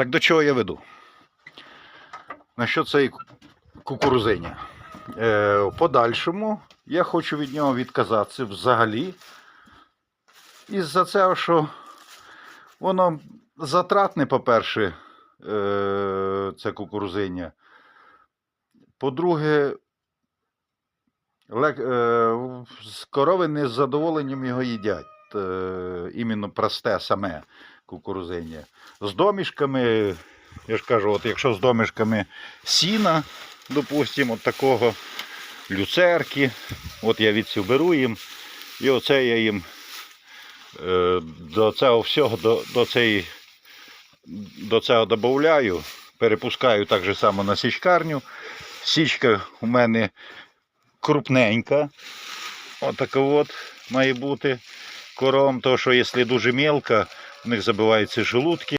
Так до чого я веду? На що цей кукурузиня? Е, в подальшому я хочу від нього відказатися взагалі. Із-за цього, що воно затратне, по-перше, е, це кукурузиня. По-друге, е, корови не з задоволенням його їдять. Іменно просте саме кукурузиня. З домішками, я ж кажу, от якщо з домішками сіна, допустимо, от такого люцерки, от я відсів беру їм, і оце я їм е, до цього всього, до, до, цієї, до цього додаю, перепускаю так же само на січкарню. Січка у мене крупненька. Отака от має бути кором, то що якщо дуже мелко, у них забиваються желудки.